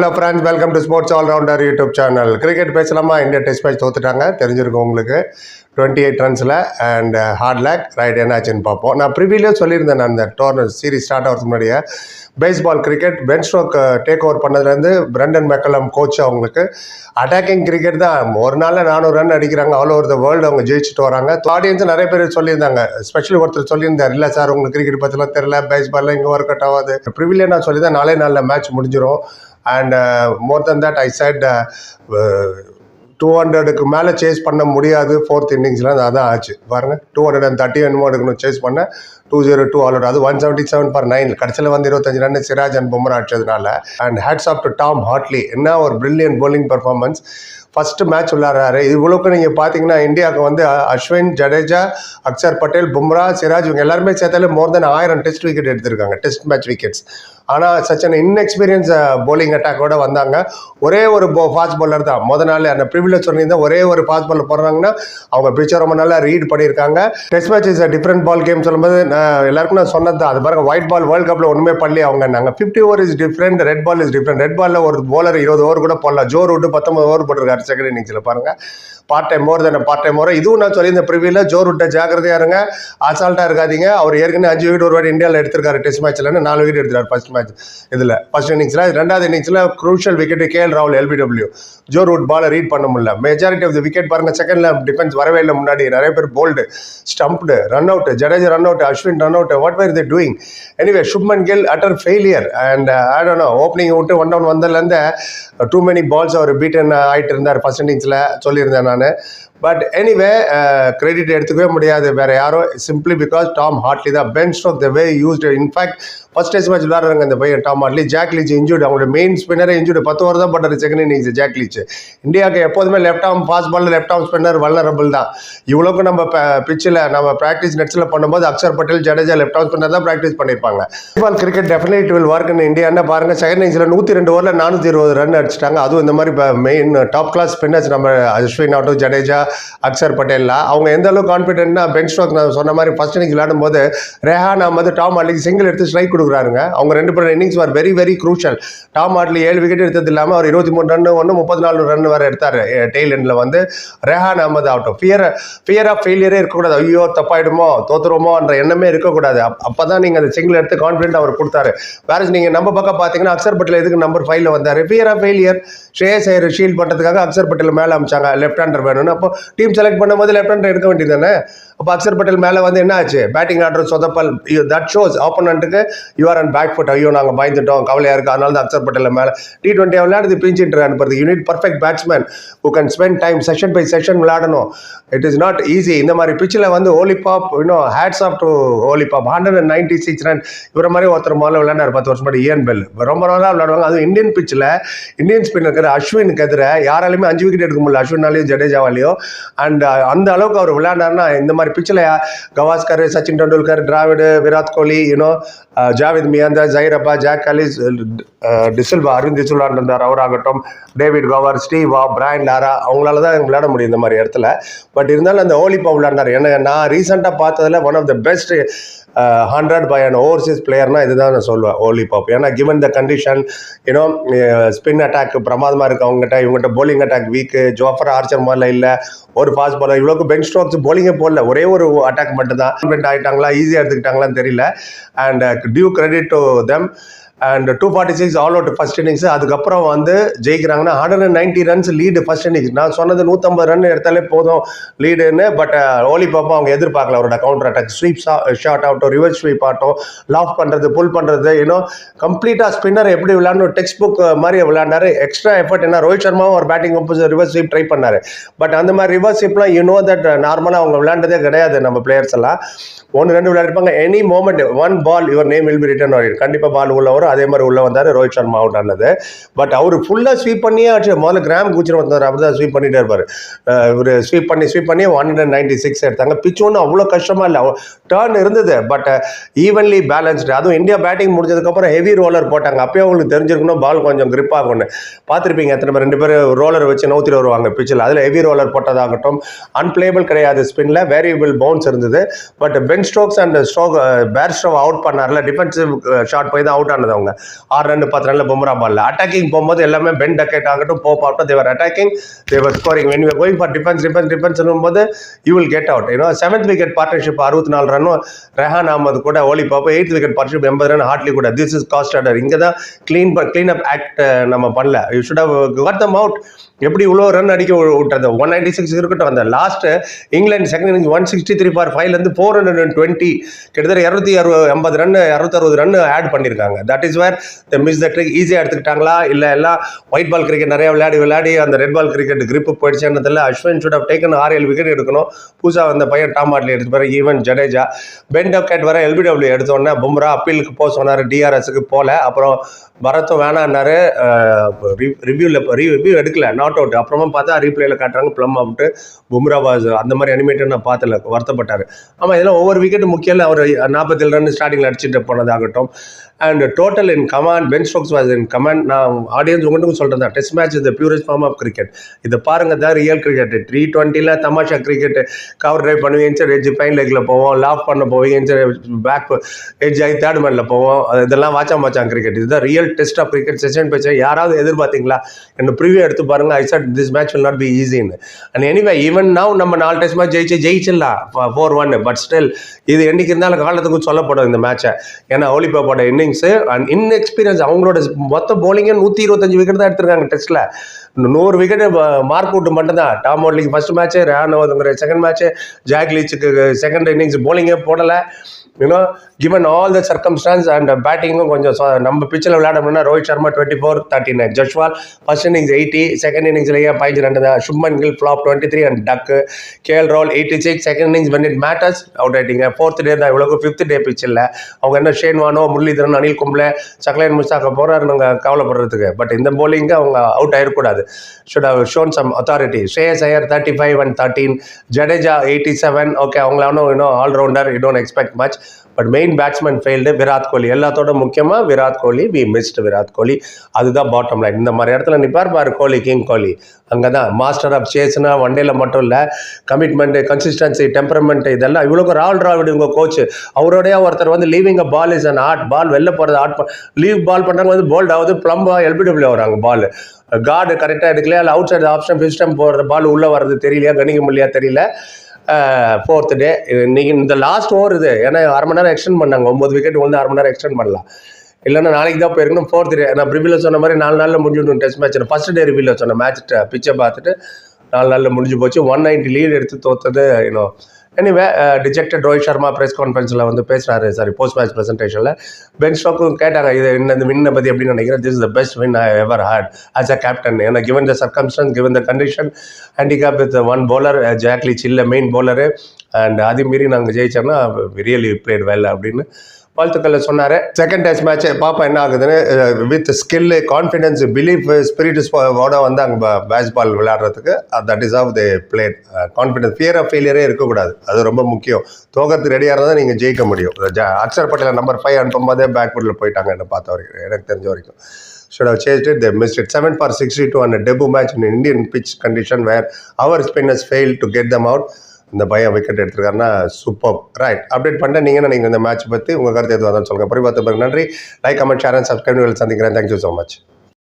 Hello friends welcome to sports allrounder YouTube channel cricket பேசலாமா? India test match தோத்துட்டாங்க. தெரிஞ்சிருக்கும் உங்களுக்கு. டுவெண்ட்டி எயிட் ரன்ஸில் அண்ட் ஹார்ட் லேக் ரைட் என்னாச்சுன்னு பார்ப்போம். நான் ப்ரிவியூலே சொல்லியிருந்தேன் நான் அந்த டோர்னமெண்ட் சீரிஸ் ஸ்டார்ட் ஆகிறதுக்கு முன்னாடியே. Bazball cricket Ben Stokes take over பண்ணதுலேருந்து பிரண்டன் மெக்கலம் கோச் அவங்களுக்கு. அட்டாக்கிங் கிரிக்கெட் தான். ஒரு நாளில் நானூறு ரன் அடிக்கிறாங்க. ஆல் ஓவர் த வேர்ல்டு அவங்க ஜெயிச்சுட்டு வராங்க. ஆடியன்ஸ் நிறைய பேர் சொல்லியிருந்தாங்க. ஸ்பெஷலி ஒருத்தர் சொல்லியிருந்தார். இல்லை சார் உங்களுக்கு கிரிக்கெட் பற்றிலாம் தெரியல. பேஸ்பாலில் இங்கே ஒர்க் அவுட் ஆகாது. ப்ரிவிலே நான் சொல்லியிருந்தேன் நாளே நாளில் மேட்ச் முடிஞ்சிடும் and more than that I side two ஹண்ட்ரடுக்கு மேலே சேஸ் பண்ண முடியாது ஃபோர்த் இன்னிங்ஸில் அதான் ஆச்சு. பாருங்கள் டூ ஹண்ட்ரட் அண்ட் தேர்ட்டி என்னமோ எடுக்கணும் சேஸ் பண்ண டூ ஜீரோ டூ ஆல் அது one seventy seven for nine கடைசியில் வந்து இருபத்தஞ்சு run Siraj and Bumrah அடிச்சதுனால. And hats off to Tom Hartley என்ன ஒரு brilliant bowling performance first match விளாட்றாரு இவ்வளோக்கு நீங்கள் பார்த்தீங்கன்னா இந்தியாவுக்கு வந்து அஸ்வின் ஜடேஜா அக்சர் பட்டேல் பும்ரா சிராஜ் இவங்க எல்லாருமே சேர்த்தாலே மோர் தென் ஆயிரம் டெஸ்ட் விக்கெட் எடுத்திருக்காங்க. டெஸ்ட் மேட்ச் விக்கெட்ஸ் ஆனால் சச் அன் இன்எக்ஸ்பீரியன்ஸ் போலிங் அட்டாக்கோட வந்தாங்க. ஒரே ஒரு ஃபாஸ்ட் பாலர் தான். முத நாள் அந்த ப்ரிவிலேஜ் சொல்லியிருந்தா ஒரே ஒரு ஃபாஸ்ட் பாலர் போடுறாங்கன்னா அவங்க பிச்சர் ரொம்ப நல்லா ரீட் பண்ணியிருக்காங்க. Test match is different ball game சொல்லும்போது நான் எல்லாருக்கும் நான் சொன்னது தான். அது பாருங்க ஒயிட் பால் வேர்ல்ட் கப்பில் ஒன்றுமே பண்ணி அவங்க. நாங்கள் fifty over is different red ball is different red பாலில் ஒரு போலர் இருபது ஓவர் கூட போடலாம். ஜோ ரூட்டு பத்தொம்பது ஓவர் போட்டிருக்காரு செகண்ட் இன்னிங்ஸில் பாருங்க. Part time more than part time over இதுவும் நான் சொல்லியிருந்த ப்ரிவியில் ஜோ ரூட்டை ஜாக்கிரதையா இருங்க. அசால்ட்டாக இருக்காதீங்க. அவர் ஏற்கனவே அஞ்சு வீடு ஒரு வாட்டி இந்தியாவில் எடுத்திருக்காரு டெஸ்ட் மேட்ச்லன்னு நாலு வீடு எடுத்தார் ஃபஸ்ட் மேட்ச் இதில் ஃபர்ஸ்ட் இன்னிங்ஸில் ரெண்டாவது இன்னிங்ஸில் குரூஷியல் விக்கெட்டு கே எல் ராகுல் எல்பிடபிள்யூ ஜோ ரூட் பாலை ரீட் பண்ண முடியல. மெஜாரிட்டி ஆஃப் த விக்கெட் பாருங்க செகண்டில் டிஃபென்ஸ் வரவே இல்லை முன்னாடி. நிறைய பேர் bowled stumped run out Jadeja run out Ashwin run out what were they doing anyway Shubman Gill utter failure and ஆடனோ opening விட்டு ஒன் டவுன் வந்ததுலேருந்து டூ uh, மெனி பால்ஸ் அவர் பீட்டன் uh, ஆகிட்டு இருந்தார் ஃபர்ஸ்ட் இன்னிங்ஸில் சொல்லியிருந்தேன் நான். பட் எனிவே கிரெடிட் எடுத்துக்கவே முடியாது. வேற யாரோ சிம்பிளி பிகாஸ் டாம் ஹார்ட்லி தான். Ben of the way used in fact first test match விளாடுறாங்க இந்த பையன் Tom Hartley Jack Leach injured அவங்களோட மெயின் ஸ்பின்னரே இன்ஜூர்டு பத்து ஓவர் தான் போட்டார் செகண்ட் இன்னிங்ஸ் ஜாக் லீச் இந்தியாவுக்கு எப்போதுமே left arm fast bowl left arm spinner vulnerable தான். இவ்வளோக்கு நம்ம பிச்சில் நம்ம ப்ராக்டிஸ் நெட்ஸில் பண்ணும்போது Axar Patel Jadeja left arm spinner தான் ப்ராக்டிஸ் பண்ணியிருப்பாங்க. Ball cricket definite will work in இந்தியான்னு பாருங்க செகண்ட் இன்னிங்ஸில் நூற்றி ரெண்டு ஓவரில் நானூற்றி இருபது ரன் அடிச்சிட்டாங்க. அதுவும் இந்த மாதிரி மெயின் டாப் கிளாஸ் ஸ்பின்னர்ஸ் நம்ம அஸ்வின் ஆகட்டும் ஜடேஜா அக்ஷர் பட்டேல்லாம் அவங்க எந்த அளவுக்கு கான்ஃபிடென்ட்னா பென் ஸ்டாக் நான் சொன்ன மாதிரி ஃபர்ஸ்ட் இன்னிங்ஸ் விளையாடும் போது ரெஹான் அஹமது டாம் ஆட்லிக்கு சிங்கிள் எடுத்து ஸ்ட்ரைக் கொடுக்குறாருங்க. அவங்க ரெண்டு பேரும் innings were very very crucial Tom Hartley ஏழு விக்கெட் எடுத்தது இல்லாமல் அவர் இருபத்தி மூணு ரன் ஒன்று முப்பத்தி நாலு ரன் வரை எடுத்தார் டெய்ல் எண்டில் வந்து. ரெஹான் அஹமது ஆகட்டும் ஃபியர் ஃபியர் ஆஃப் ஃபெயிலியரே இருக்கக்கூடாது. ஐயோ தப்பாயிடுமோ தோத்துருமோன்ற எண்ணமே இருக்கக்கூடாது. அப்போ தான் நீங்கள் அந்த சிங்கிள் எடுத்து கான்ஃபிடென்ட் அவர் கொடுத்தாரு. வேற நீங்கள் நம்ம பக்கம் பார்த்தீங்கன்னா அக்சர் பட்டேல் எதுக்கு நம்பர் ஃபைவ்ல வந்தார்? ஃபியர் ஆஃப் ஃபெயிலியர் ஷேஸ் ஐயர் ஷீல்ட் பண்ணுறதுக்காக அக்சர் பட்டேல் மேலே அமிச்சாங்க. லெஃப்ட் ஹேண்டர் வேணும்னு. அப்போ டீம் செலக்ட் பண்ணும்போது லெஃப்ட் ஹேண்டர் எடுக்க வேண்டியது தானே அப்போ அக்சர் பட்டேல் மேலே வந்து என்ன ஆச்சு பேட்டிங் ஆர்டர் சொதப்பல் that shows ஆப்போனண்ட்டுக்கு you are and back foot ஐயோ நாங்கள் பயந்துட்டோம். கவலையாக இருக்குது அதனால தான் அக்சர் பட்டேல் மேலே டி டுவெண்ட்டி விளையாடுது பிஞ்சிட்டு அனுப்புறது unit perfect batsman who can spend time session by session விளையாடணும். இட் இஸ் நாட் ஈஸி இந்த மாதிரி பிச்சில் வந்து ஓலிபாப் இன்னும் hats off to Ollie Pope hundred and ninety six run இவர மாதிரி ஒருத்தர் முதல்ல விளையாண்டார் பத்து வருஷம் முன்னாடி இயன் பெல் ரொம்ப நாளாக விளையாடுவாங்க. அதுவும் இந்தியன் பிச்சில் இந்தியன் ஸ்பின்னர் இருக்கிற அஸ்வினுக்கு எதிர யாராலையுமே அஞ்சு விக்கெட் எடுக்க முடியல. அஸ்வினாலையும் ஜடேஜாவாலையும் அண்ட் அந்த அளவுக்கு அவர் விளையாண்டாருன்னா இந்த மாதிரி பிச்சில் Gavaskar Sachin Tendulkar Dravid Virat Kohli you know Javed Miandad Zaheer Abbas Jacques Kallis de Silva Arun de Silva இருந்தார் அவராகட்டும் David Gower Steve Waugh Brian Lara அவங்களால தான் விளையாட முடியும் இந்த மாதிரி இடத்துல. பட் இருந்தாலும் அந்த ஓலிப்பா விளையாண்டார் என்ன நான் ரீசெண்டாக பார்த்ததில் one of the best hundred by and overseas பிளேயர்னா இதுதான் நான் சொல்லுவேன் ஓலி பாப் ஏன்னா given the condition you know spin attack பிரமாதமாக இருக்கு அவங்ககிட்ட இவங்ககிட்ட bowling attack weak Jofra Archer மாதிரில இல்லை ஒரு ஃபாஸ்ட் பாலர் இவ்வளோக்கு பென் ஸ்ட்ரோக்ஸ் போலிங்கே போடல ஒரே ஒரு அட்டாக் மட்டும் தான் கான்ஃபிடென்ட் ஆகிட்டாங்களா ஈஸியாக எடுத்துக்கிட்டாங்களான்னு தெரியல. And due credit to them and two forty six all out first innings அதுக்கப்புறம் வந்து ஜெயிக்கிறாங்கன்னா hundred and ninety runs lead first innings நான் சொன்னது நூற்றம்பது ரன் எடுத்தாலே போதும் லீடுன்னு பட் ஓலி பாப்பா அவங்க எதிர்பார்க்கல அவரோட கவுண்டர் அட்டாக் ஸ்வீப் ஷாட் ஆகட்டும் ரிவர்ஸ் ஸ்வீப் ஆகட்டும் லாஃப் பண்ணுறது புல் பண்ணுறது இன்னும் கம்ப்ளீட்டாக ஸ்பின்னர் எப்படி விளாடணும் டெக்ஸ்ட் புக் மாதிரி விளாண்டாரு எக்ஸ்ட்ரா எஃபர்ட் என்ன ரோஹித் சர்மாவும் ஒரு பேட்டிங் ரிவர்ஸ் ஸ்வீப் ட்ரை பண்ணாரு. பட் அந்த மாதிரி ரிவர்ஸ் ஸ்வீப்லாம் யூ நோ தட் நார்மலாக அவங்க விளையாண்டதே கிடையாது நம்ம பிளேயர்ஸ் எல்லாம். ஒன்று ரெண்டு விளையாடிருப்பாங்க. Any moment one ball your name will be written கண்டிப்பாக பால் உள்ள வரும். அதே மாதிரி உள்ளே வந்தார் ரோஹித் சர்மா அவுட் ஆனது. பட் அவர் ஃபுல்லாக ஸ்வீப் பண்ணியே ஆச்சு. முதல்ல கிராம் கூச்சர் வந்தார் அப்படி தான் ஸ்வீப் பண்ணிகிட்டே இருப்பார் இவர் ஸ்வீப் பண்ணி ஸ்வீப் பண்ணி ஒன் ஹண்ட்ரட் நைன்டி சிக்ஸ் எடுத்தாங்க. பிச் ஒன்றும் அவ்வளோ கஷ்டமாக இல்லை. டேர்ன் இருந்தது பட் ஈவன்லி பேலன்ஸ்டு அதுவும் இந்தியா பேட்டிங் முடிஞ்சதுக்கப்புறம் ஹெவி ரோலர் போட்டாங்க. அப்பயே அவங்களுக்கு தெரிஞ்சிருக்கணும் பால் கொஞ்சம் கிரிப் ஆகும்னு. பார்த்துருப்பீங்க எத்தனை பேர்? ரெண்டு பேர் ரோலர் வச்சு நவுத்திட்டு வருவாங்க பிச்சில் அதில் ஹெவி ரோலர் போட்டதாகட்டும். அன்பிளேபிள் கிடையாது ஸ்பின்ல வேரியபிள் பவுன்ஸ் இருந்தது. But Ben Stokes and Stokes Bairstow out பண்ணார்ல. Defensive shot போய் தான் அவுட் ஆனது. அவங்க ஆறு ரன் பத்து ரன்ல பும்ரா பால்ல அட்டாக்கிங் போகும்போது எல்லாமே பென் டக்கெட் ஆகட்டும் போப் ஆகட்டும் they were attacking they were scoring when you going for defence defence defence போது யூ வில் கெட் அவுட் ஏன்னா செவன்த் விக்கெட் பார்ட்னர்ஷிப் அறுபத்தி நாலு ரன்னும் ரெஹான் அஹமது கூட Ollie Pope eighth wicket partnership எண்பது ரன் ஹார்ட்லி கூட. திஸ் இஸ் காஸ்ட் ஆர்டர் இங்கே தான் க்ளீன் கிளீன் அப் ஆக்ட் நம்ம பண்ணல. You should have cover them out எப்படி இவ்வளோ ரன் அடிக்க வி- விட்டது ஒன் நைன்டி சிக்ஸ் இருக்கட்டும் அந்த last England second inning one sixty three for ஃபைவ்லேருந்து ஃபோர் ஹண்ட்ரட் அண்ட் டுவெண்ட்டி கிட்டத்தட்ட இரநூத்தி அறுபது எண்பது ரன் இரநூத்தறுபது ரன் ஆட் பண்ணியிருக்காங்க that is where the miss the trick ஈஸியாக எடுத்துக்கிட்டாங்களா? இல்லை எல்லாம் ஒயிட் பால் கிரிக்கெட் நிறையா விளையாடி விளையாடி அந்த ரெட் பால் கிரிக்கெட் கிரிப்பு போயிடுச்சுன்றதுல அஸ்வின் சுட் ஹவ் டேக்கன் ஆறு ஏழு விக்கெட் எடுக்கணும். புதுசாக அந்த பையன் டாம் ஆட்லி எடுத்து பாரு ஈவன் ஜடேஜா பென் கேட் வர எல்பிடபிள்யூ எடுத்தோடனே பும்ரா அப்பீலுக்கு போக சொன்னார். டிஆர்எஸ்க்கு போகல அப்புறம் பரத்தும் வேணான்னாரு. ரிவ்யூவில் ரிவ்யூ எடுக்கல. நாட் அவுட் அப்புறமா பார்த்தா ரீப்ளேல காட்டுறாங்க ப்ளம் அவுட்டு பும்ராபாஸ் அந்த மாதிரி அனிமேட்டட் நான் பார்த்தல வருத்தப்பட்டார். ஆமாம் இதெல்லாம் ஒவ்வொரு விக்கெட் முக்கியம் அவர் நாற்பத்தேழு ரன் ஸ்டார்டிங்கில் அடிச்சுட்டு போனதாகட்டும். And total in command Ben Stokes was in command நான் ஆடியன்ஸ் உங்களுக்கும் சொல்கிறேன் தான் டெஸ்ட் மேட்ச் இந்த பியூரஸ்ட் ஃபார்ம் ஆஃப் கிரிக்கெட் இதை பாருங்க தான் ரியல் கிரிக்கெட் த்ரீ டுவெண்ட்டியில் தமாஷா கிரிக்கெட் கவர் ட்ரைவ் பண்ணுவீங்க எட்ஜ் பைன் லெக்கில் போவோம். லாஃப் பண்ண போவீங்க பேக் எஜ் ஆகி தேர்ட் மேனில் போவோம். இதெல்லாம் வாச்சா மாச்சான் கிரிக்கெட் இதுதான் real test of cricket session பேச்சு. யாராவது எதிர்பார்த்தீங்களா? என்ன ப்ரிவியூ எடுத்து பாருங்க. I said this match will not be ஈஸின்னு and anyway even now நம்ம நாலு டெஸ்ட் மேட்ச் ஜெயிச்சு ஜெயிச்சிடலாம். ஃபோர் ஒன் பட் ஸ்டில் இது என்னைக்கு இருந்தாலும் காலத்துக்கும் சொல்லப்படும் இந்த மேட்சை ஏன்னா ஒலிபாப்போட இன்னிங்ஸு அண்ட் இன்எக்ஸ்பீரியன்ஸ் அவங்களோட மொத்த போலிங்கே நூற்றி இருபத்தஞ்சு விக்கெட் தான் எடுத்திருக்காங்க டெஸ்ட்டில் நூறு விக்கெட் மார்க் அவுட் மட்டும்தான். டாம் ஓட்லிக்கு ஃபர்ஸ்ட் மேட்ச்சு ரேனோங்கிற செகண்ட் மேட்ச்சு ஜாக் லீச்சுக்கு செகண்ட் இன்னிங்ஸ் போலிங்கே போடலை. You know given all the circumstances and பேட்டிங்கும் கொஞ்சம் நம்ம பிச்சில் விளையாடணும்னா Rohit Sharma twenty four thirty nine Jaiswal first innings eighty second இன்னிங்ஸ்லேயே ஏன் பதினஞ்சு ரெண்டு தான். Shubman Gill flop twenty three and duck KL Rahul eighty six second innings when it matters out ஆயிட்டீங்க fourth day தான் இவ்வளோக்கு ஃபிஃப்த் டே பிச்சில் அவங்க என்ன ஷேன் வானோ முரளிதரன் அனில் கும்ப்ளே சக்லைன் முஸ்தாக்க போறாரு நாங்கள் கவலைப்படுறதுக்கு. பட் இந்த bowling அவங்க அவுட் ஆயிடக்கூடாது should have shown some authority Shreyas Iyer thirty five and thirteen Jadeja eighty seven okay அவங்கள இன்னும் all rounder you don't expect much but main batsman failed Virat Kohli எல்லாத்தோட முக்கியமாக விராட் கோலி வி மிஸ்ட் விராட் கோலி அதுதான் bottom line இந்த மாதிரி இடத்துல நிற்பார் பாரு கோலி கிங் கோலி அங்கே தான் மாஸ்டர் ஆஃப் சேஸ்னா ஒன் டேல மட்டும் இல்லை கமிட்மெண்ட்டு கன்சிஸ்டன்சி டெம்பரமெண்ட் இதெல்லாம் இவ்வளோக்கு ராகுல் டிராவிட் உங்கள் கோச் அவரோடய ஒருத்தர் வந்து leaving a ball is an art ball வெளில போகிறது ஆட் லீவ் பால் பண்ணுறாங்க வந்து போல்ட் ஆகுது ப்ளம்பா எல்பிடபிள்யூ வராங்க பால் கார்டு கரெக்டாக எடுக்கலையா? இல்லை அவுட் சைடு ஆப்ஷன் ஃபிஸ்டம் போடுற பால் உள்ளே வர்றது தெரியலையா? கணிக்க முடியலையா? தெரியல. ஃபோர்த் டே இன்னைக்கு இந்த லாஸ்ட் ஓவர் இது. ஏன்னா அரை மணி நேரம் எக்ஸ்டெண்ட் பண்ணாங்க. ஒம்பது விக்கெட் வந்து அரை மணி நேரம் எக்ஸ்டெண்ட் பண்ணலாம். இல்லைன்னா நாளைக்கு தான் போயிருக்கணும். ஃபோர்த் டே நான் ப்ரிவியூவில் சொன்ன மாதிரி நாலு நாளில் முடிஞ்சிடும் டெஸ்ட் மேட்ச் ஃபர்ஸ்ட் டே ரிவியூவில் சொன்ன மேட்ச் பிச்சை பார்த்துட்டு நாலு நாளில் முடிஞ்சு போச்சு. ஒன் நைன்ட்டி லீட் எடுத்து தோத்தது இன்னும் anyway dejected Rohit Sharma press கான்ஃபரன்ஸில் வந்து பேசுகிறாரு சாரி போஸ்ட் மேட்ச் ப்ரெசன்டேஷனில் பென் ஸ்டோக்கும் கேட்டாங்க இது என்ன இந்த வின்னை பற்றி எப்படி நினைக்கிறேன் this is the best win I ever had as a captain ஏன்னா given the circumstances given the condition handicap with one bowler ஜாக்லி சில்ல மெயின் பவுலரு அண்ட் அதே மீறி நாங்கள் ஜெயிச்சோம்னா ரியலி பிளேட் வெல் அப்படின்னு வாழ்த்துக்களை சொன்னார். செகண்ட் டெஸ்ட் மேட்ச் பாப்பா என்ன ஆகுதுன்னு with skill confidence belief spirit ஓட வந்து அங்கே பேட்ச் பால் விளையாடுறதுக்கு that is of the blade confidence fear of ஃபெயிலியரே இருக்கக்கூடாது. அது ரொம்ப முக்கியம். தோகத்துக்கு ரெடியாக இருந்தால் நீங்கள் ஜெயிக்க முடியும். அக்ஷர் பட்டேல் நம்பர் ஃபைவ் அனுப்பும் போதே பேக்வர்டில் போயிட்டாங்க என்ன பார்த்த வரைக்கும். எனக்கு தெரிஞ்ச வரைக்கும். Should have changed it. They missed it. 7 for 62 on a debut match in Indian pitch condition where our spinners failed to get them out. இந்த பையன் விக்கெட் எடுத்திருக்காருன்னா சூப்பர் ரைட் அப்டேட் பண்ணிட்டு நீங்கள் நீங்கள் இந்த மேட்ச் பற்றி உங்கள் கருத்து எதுவாக இருந்தாலும் சொல்லுங்கள் பரிபார்த்து நன்றி. Like comment share and subscribe சந்திக்கிறேன். Thank you so much